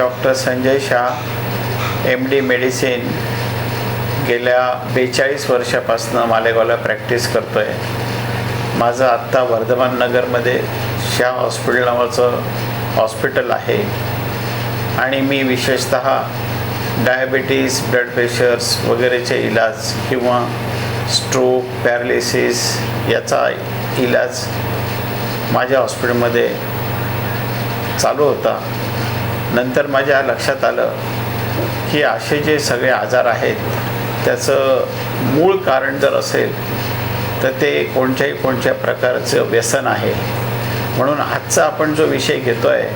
Doctor Sanjay Shah M D medicine गेल्या बेचाळीस वर्षापासनं मालेगावला practice करतो आहे माझं आत्ता वर्धमान नगरमध्ये शाह हॉस्पिटल नावाचं हॉस्पिटल आहे. आणि मी विशेषत डायबिटीस ब्लड प्रेशर्स वगैरेचे इलाज किंवा स्ट्रोक पॅरालिसिस याचा इलाज माझ्या हॉस्पिटलमध्ये चालू होता. नंतर माझ्या लक्षात आलं की असे जे सगळे आजार आहेत त्याचं मूळ कारण जर असेल तर ते कोणत्याही कोणत्या प्रकारचं व्यसन आहे. म्हणून आजचा आपण जो विषय घेतो आहे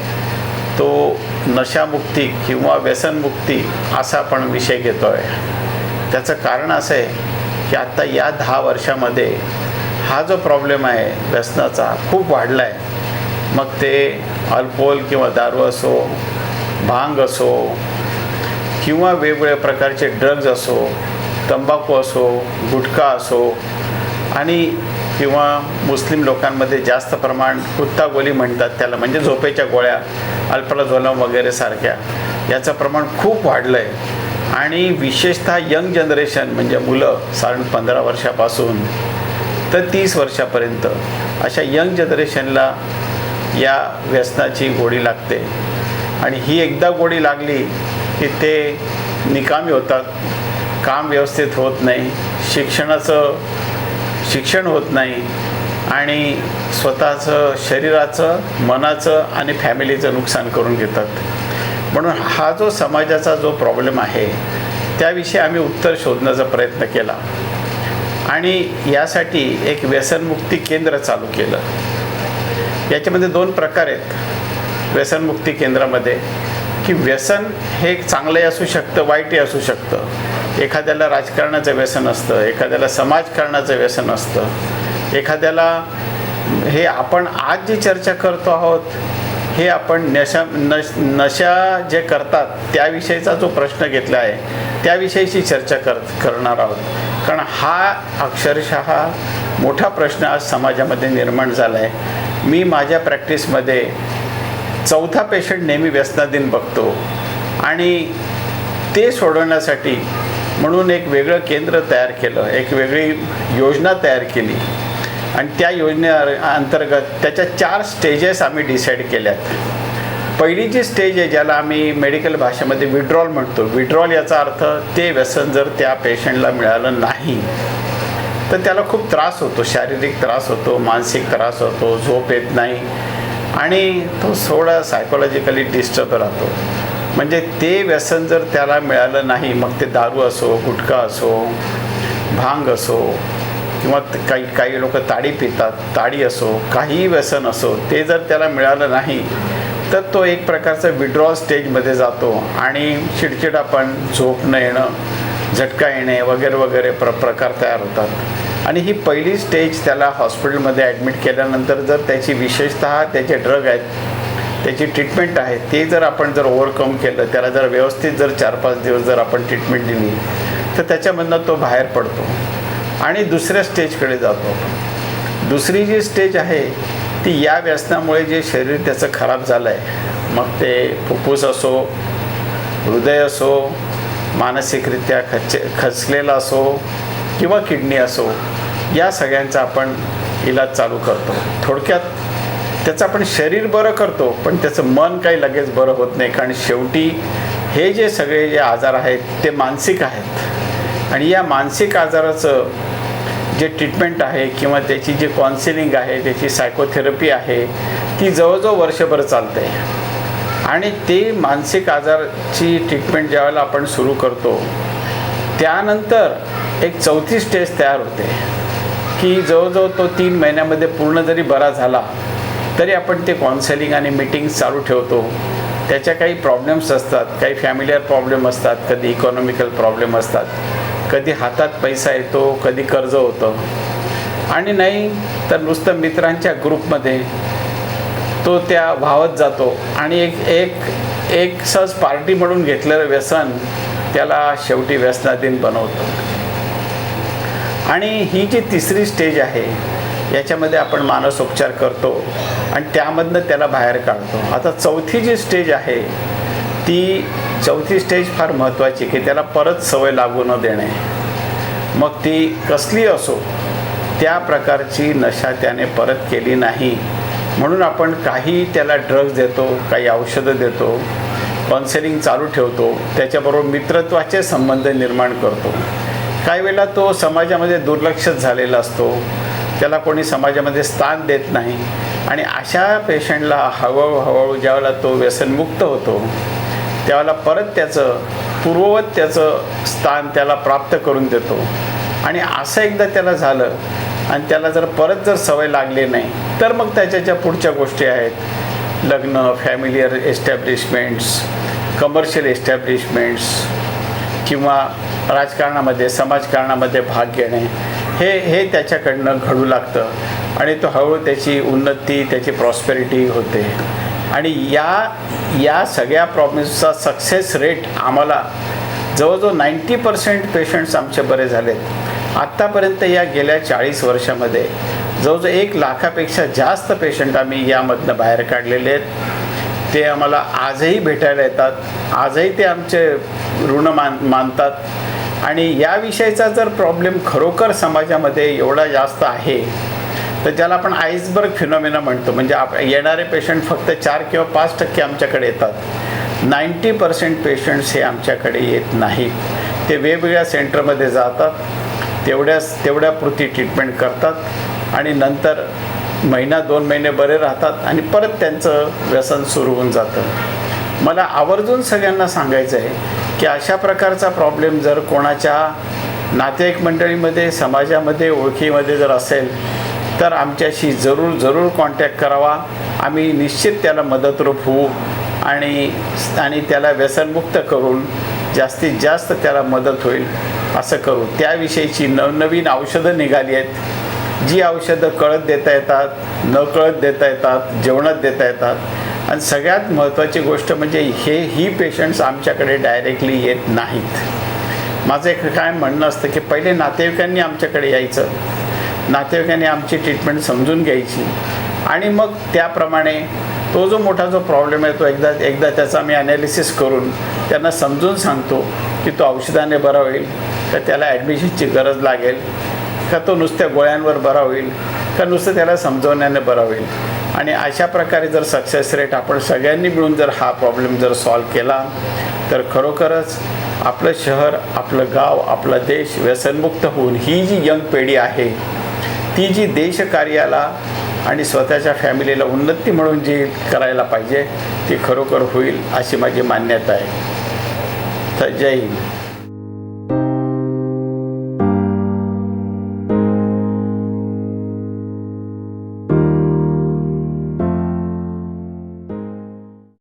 तो नशामुक्ती किंवा व्यसनमुक्ती असा आपण विषय घेतो आहे त्याचं कारण असं आहे की आत्ता या दहा वर्षामध्ये हा जो प्रॉब्लेम आहे व्यसनाचा खूप वाढला आहे मग ते अल्कोहोल किंवा दारू असो भांग असो किंवा वेगवेगळ्या प्रकारचे ड्रग्ज असो तंबाखू असो गुटखा असो आणि किंवा मुस्लिम लोकांमध्ये जास्त प्रमाण कुत्ता गोली म्हणतात त्याला म्हणजे झोपेच्या गोळ्या अल्पराझोलम वगैरे सारख्या याचं प्रमाण खूप वाढलं आहे आणि विशेषतः यंग जनरेशन म्हणजे मुलं साधारण पंधरा वर्षापासून तर तीस वर्षापर्यंत अशा यंग जनरेशनला या व्यसनाची गोडी लागते. आणि ही एकदा गोडी लागली की ते निकामी होतात. काम व्यवस्थित होत नाही. शिक्षणाचं शिक्षण होत नाही. आणि स्वतःचं शरीराचं मनाचं आणि फॅमिलीचं नुकसान करून घेतात. म्हणून हा जो समाजाचा जो प्रॉब्लेम आहे त्याविषयी आम्ही उत्तर शोधण्याचा प्रयत्न केला. आणि यासाठी एक व्यसनमुक्ती केंद्र चालू केलं. याच्यामध्ये दोन प्रकार आहेत. व्यसनमुक्ती केंद्रामध्ये की व्यसन हे एक चांगलंही असू शकतं वाईटही असू शकतं. एखाद्याला राजकारणाचं व्यसन असतं एखाद्याला समाजकारणाचं व्यसन असतं. एखाद्याला हे आपण आज जी चर्चा करतो आहोत हे आपण नशा नश नशा जे करतात त्याविषयीचा जो प्रश्न घेतला आहे त्याविषयीची चर्चा कर करणार आहोत. कारण हा अक्षरशः मोठा प्रश्न आज समाजामध्ये निर्माण झाला आहे मी माझ्या प्रॅक्टिसमध्ये चौथा पेशंट नेहमी व्यसनाधीन बघतो. आणि ते सोडवण्यासाठी म्हणून एक वेगळं केंद्र तयार केलं एक वेगळी योजना तयार केली. आणि त्या योजने अंतर्गत त्याच्या चार स्टेजेस आम्ही डिसाईड केल्यात. पहिली जी स्टेज आहे ज्याला आम्ही मेडिकल भाषेमध्ये विड्रॉल म्हणतो. विड्रॉल याचा अर्थ ते व्यसन जर त्या पेशंटला मिळालं नाही तर त्याला खूप त्रास होतो. शारीरिक त्रास होतो मानसिक त्रास होतो झोप येत नाही. आणि तो थोडा सायकोलॉजिकली डिस्टर्ब राहतो. म्हणजे ते व्यसन जर त्याला मिळालं नाही मग ते दारू असो गुटखा असो भांग असो किंवा काही काही लोक ताडी पितात ताडी असो काहीही व्यसन असो ते जर त्याला मिळालं नाही तर तो एक प्रकारचा विड्रॉ स्टेजमध्ये जातो आणि चिडचिडापण झोप न येणं झटका येणे वगैरे वगैरे प्र प्रकार तयार होतात. आणि ही पहिली स्टेज त्याला हॉस्पिटलमध्ये ॲडमिट केल्यानंतर जर त्याची विशेषतः त्याचे ड्रग आहेत त्याची ट्रीटमेंट आहे ते जर आपण जर ओव्हरकम केलं त्याला जर व्यवस्थित जर चार पाच दिवस जर आपण ट्रीटमेंट दिली तर त्याच्यामधनं तो बाहेर पडतो आणि दुसऱ्या स्टेजकडे जातो. दुसरी जी स्टेज आहे ती या व्यसनामुळे जे शरीर त्याचं खराब झालं आहे मग ते फुफ्फुस असो हृदय असो मानसिकरित्या खच खचलेला असो किंवा किडनी असो या सगळ्यांचा आपण इलाज चालू करतो. थोडक्यात त्याचं आपण शरीर बरं करतो पण त्याचं मन काही लगेच बरं होत नाही. कारण शेवटी हे जे सगळे जे आजार आहेत ते मानसिक आहेत. आणि या मानसिक आजाराचं जे ट्रीटमेंट आहे किंवा त्याची जी कॉन्सिलिंग आहे त्याची सायकोथेरपी आहे ती जवळजवळ वर्षभर चालते. आणि ते मानसिक आजारची ट्रीटमेंट ज्यावेळेला आपण सुरू करतो त्यानंतर एक चौथी स्टेज तयार होते. की जवळजवळ तो तीन महिन्यामध्ये पूर्ण जरी बरा झाला तरी आपण ते काउन्सिलिंग आणि मीटिंग चालू ठेवतो. त्याच्या काही प्रॉब्लेम्स असतात काही फॅमिलीअर प्रॉब्लेम असतात कधी इकॉनॉमिकल प्रॉब्लेम असतात कधी हातात पैसा येतो कधी कर्ज होतं. आणि नाही तर नुसतं मित्रांच्या ग्रुपमध्ये तो त्या वाहत जातो. आणि एक एक एक सहज पार्टी म्हणून घेतलेलं व्यसन त्याला शेवटी व्यसनाधीन बनवतं. आणि ही जी तिसरी स्टेज आहे याच्यामध्ये आपण मानसोपचार करतो आणि त्यामधनं त्याला बाहेर काढतो. आता चौथी जी स्टेज आहे ती चौथी स्टेज फार महत्त्वाची की त्याला परत सवय लागू न देणे. मग ती कसली असो त्या प्रकारची नशा त्याने परत केली नाही. म्हणून आपण काही त्याला ड्रग्ज देतो काही औषधं देतो कॉन्सेलिंग चालू ठेवतो त्याच्याबरोबर मित्रत्वाचे संबंध निर्माण करतो. काही वेळेला तो समाजामध्ये दुर्लक्षित झालेला असतो. त्याला कोणी समाजामध्ये स्थान देत नाही. आणि अशा पेशंटला हळूहळू हळूहळू ज्यावेळेला तो व्यसनमुक्त होतो त्यावेळेला परत त्याचं पूर्ववत त्याचं स्थान त्याला प्राप्त करून देतो. आणि असं एकदा त्याला झालं आणि त्याला जर परत जर सवय लागली नाही तर मग त्याच्या ज्या पुढच्या गोष्टी आहेत. लग्न फॅमिलियर एस्टॅब्लिशमेंट्स कमर्शियल एस्टॅब्लिशमेंट्स किंवा राजकारणामध्ये समाजकारणामध्ये भाग घेणे हे हे त्याच्याकडनं घडू लागतं. आणि तो हळूहळू त्याची उन्नती त्याची प्रॉस्पेरिटी होते. आणि या या सगळ्या प्रॉब्लेम्सचा सक्सेस रेट आम्हाला जवळजवळ नाईंटी पर्सेंट पेशंट्स आमचे बरे झालेत. आत्तापर्यंत या गेल्या चाळीस वर्षामध्ये जवळजवळ एक लाखापेक्षा जास्त पेशंट आम्ही यामधनं बाहेर काढलेले आहेत. ते आम्हाला आजही भेटायला येतात आजही ते आमचे ऋण मान मानतात. आणि या विषयाचा जर प्रॉब्लेम खरोखर समाजामध्ये एवढा जास्त आहे तर ज्याला आपण आईसबर्ग फिनॉमिना म्हणतो म्हणजे आप येणारे पेशंट फक्त चार किंवा पाच टक्के आमच्याकडे येतात. नाईंटी पर्सेंट पेशंट्स हे आमच्याकडे येत नाहीत. ते वेगवेगळ्या सेंटरमध्ये जातात तेवढ्याच तेवढ्या पुरती ट्रीटमेंट करतात आणि नंतर महिना दोन महिने बरे राहतात आणि परत त्यांचं व्यसन सुरू होऊन जातं. मला आवर्जून सगळ्यांना सांगायचं आहे की अशा प्रकारचा प्रॉब्लेम जर कोणाच्या नातेवाईक मंडळीमध्ये समाजामध्ये ओळखीमध्ये जर असेल तर आमच्याशी जरूर जरूर कॉन्टॅक्ट करावा. आम्ही निश्चित त्याला मदतरूप होऊ आणि आणि त्याला व्यसनमुक्त करून जास्तीत जास्त त्याला मदत होईल असं करू. त्याविषयीची नवनवीन औषधं निघाली आहेत. जी औषधं कळत देता येतात न कळत देता येतात जेवणात देता येतात. आणि सगळ्यात महत्त्वाची गोष्ट म्हणजे हे ही पेशंट्स आमच्याकडे डायरेक्टली येत नाहीत. माझं एक काय म्हणणं असतं की पहिले नातेवाईकांनी आमच्याकडे यायचं. नातेवाईकांनी आमची ट्रीटमेंट समजून घ्यायची. आणि मग त्याप्रमाणे तो जो मोठा जो प्रॉब्लेम आहे तो एकदा एकदा त्याचा मी ॲनालिसिस करून त्यांना समजून सांगतो की तो औषधाने बरा होईल तर त्याला ॲडमिशनची गरज लागेल. का तो नुसत्या गोळ्यांवर बरा होईल का नुसतं त्याला समजवण्याने बरा होईल. आणि अशा प्रकारे जर सक्सेस रेट आपण सगळ्यांनी मिळून जर हा प्रॉब्लेम जर सॉल्व केला तर खरोखरच आपलं शहर आपलं गाव आपला देश व्यसनमुक्त होऊन ही जी यंग पिढी आहे ती जी देशकार्याला आणि स्वतःच्या फॅमिलीला उन्नती म्हणून जी करायला पाहिजे ती खरोखर होईल अशी माझी मान्यता आहे. तर जय हिंद.